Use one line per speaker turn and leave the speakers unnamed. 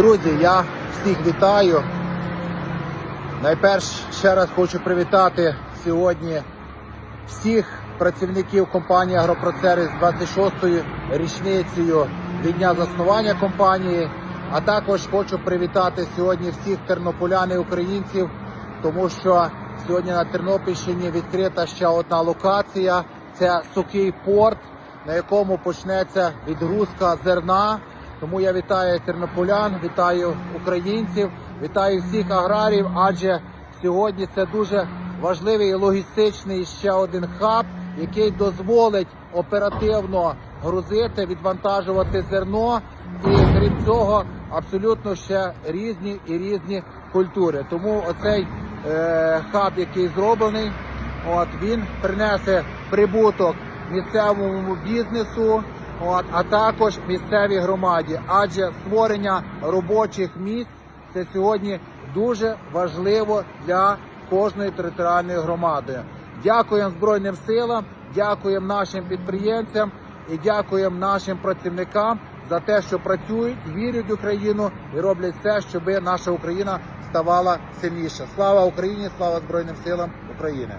Друзі, я всіх вітаю. Найперш ще раз хочу привітати сьогодні всіх працівників компанії Агропроцери з 26-ю річницею від дня заснування компанії. А також хочу привітати сьогодні всіх тернополян і українців, тому що сьогодні на Тернопільщині відкрита ще одна локація. Це сухий порт, на якому почнеться відгрузка зерна. Тому я вітаю тернополян, вітаю українців, вітаю всіх аграрів, адже сьогодні це дуже важливий і логістичний ще один хаб, який дозволить оперативно грузити, відвантажувати зерно, і крім цього, абсолютно ще різні і різні культури. Тому оцей е, хаб, який зроблений, от він принесе прибуток місцевому бізнесу. От, а також місцевій громаді, адже створення робочих місць це сьогодні дуже важливо для кожної територіальної громади. Дякуємо Збройним силам, дякуємо нашим підприємцям і дякуємо нашим працівникам за те, що працюють, вірять в Україну і роблять все, щоб наша Україна ставала сильніша. Слава Україні! Слава Збройним силам України!